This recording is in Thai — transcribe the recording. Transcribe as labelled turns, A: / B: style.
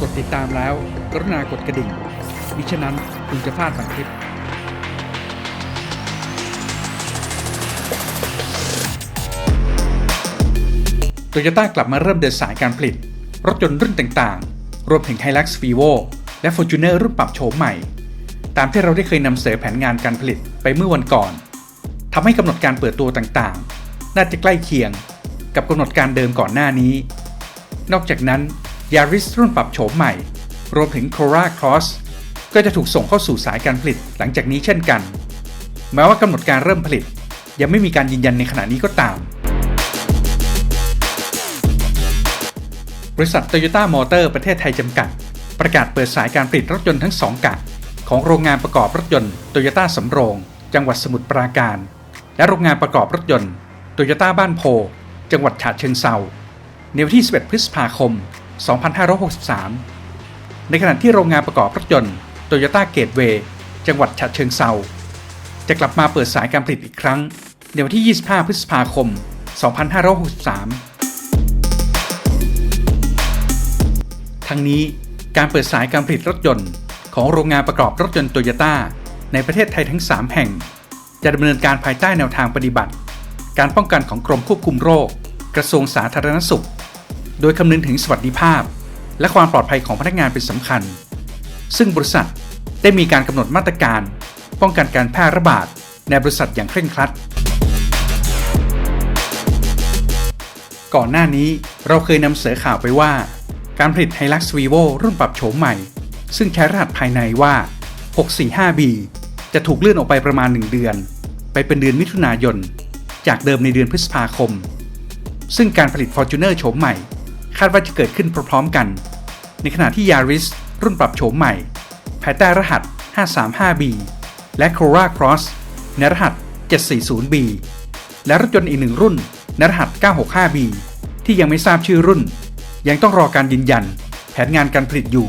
A: กดติดตามแล้ว กรุณากดกระดิ่ง มิฉะนั้นคุณจะพลาดบางคลิป โตโยต้ากลับมาเริ่มเดินสายการผลิต รถยนต์รุ่นต่างๆ รวมถึง Hilux Vivo และ Fortuner รุ่นปรับโฉมใหม่ ตามที่เราได้เคยนำเสนอแผนงานการผลิตไปเมื่อวันก่อนทำให้กำหนดการเปิดตัวต่างๆ น่าจะใกล้เคียงกับกำหนดการเดิมก่อนหน้านี้ นอกจากนั้น Yaris รุ่นปรับโฉมใหม่ รวมถึง c o r a Cross ก็จะถูกส่งเข้าสู่สายการผลิตหลังจากนี้เช่นกัน แม้ว่ากำหนดการเริ่มผลิต ยังไม่มีการยืนยันในขณะนี้ก็ตาม บริษัท Toyota Motor ประเทศไทยจำกัด ประกาศเปิดสายการผลิตรถยนต์ทั้ง2กะ ของโรงงานประกอบรถยนต์ Toyota สำโรง จังหวัดสมุทรปราการ และโรงงานประกอบรถยนต์ Toyota บ้านโพ จังหวัดฉะเชิงเซาในวันที่ 11 พฤษภาคม 2563 ในขณะที่โรงงานประกอบรถยนต์ Toyota Gateway จังหวัดฉะเชิงเซาจะกลับมาเปิดสายการผลิตอีกครั้ง ในวันที่ 25 พฤษภาคม 2563 ทั้งนี้การเปิดสายการผลิตรถยนต์ ของโรงงานประกอบรถยนต์โตโยต้าในประเทศไทยทั้ง 3 แห่ง จะดำเนินการภายใต้แนวทางปฏิบัติ การป้องกันของกรมควบคุมโรค กระทรวงสาธารณสุข โดยคำนึงถึงสวัสดิภาพ และความปลอดภัยของพนักงานเป็นสำคัญ ซึ่งบริษัทได้มีการกำหนดมาตรการ ป้องกันการแพร่ระบาดในบริษัทอย่างเคร่งครัด ก่อนหน้านี้เราเคยนำเสนอข่าวไปว่า การผลิต Hilux Vivo รุ่นปรับโฉมใหม่ ซึ่งใช้รหัสภายในว่า 645B จะถูกเลื่อนออกไปประมาณ 1 เดือน ไปเป็นเดือนมิถุนายน จากเดิมในเดือนพฤษภาคม ซึ่งการผลิต Fortuner โฉมใหม่ คาดว่าจะเกิดขึ้นพร้อมๆกัน ในขณะที่ Yaris รุ่นปรับโฉมใหม่ ภายใต้รหัส 535B และ Corolla Cross ในรหัส 740B และรถยนต์อีกหนึ่งรุ่นในรหัส 965B ที่ยังไม่ทราบชื่อรุ่น ยังต้องรอการยืนยัน แผนงานการผลิตอยู่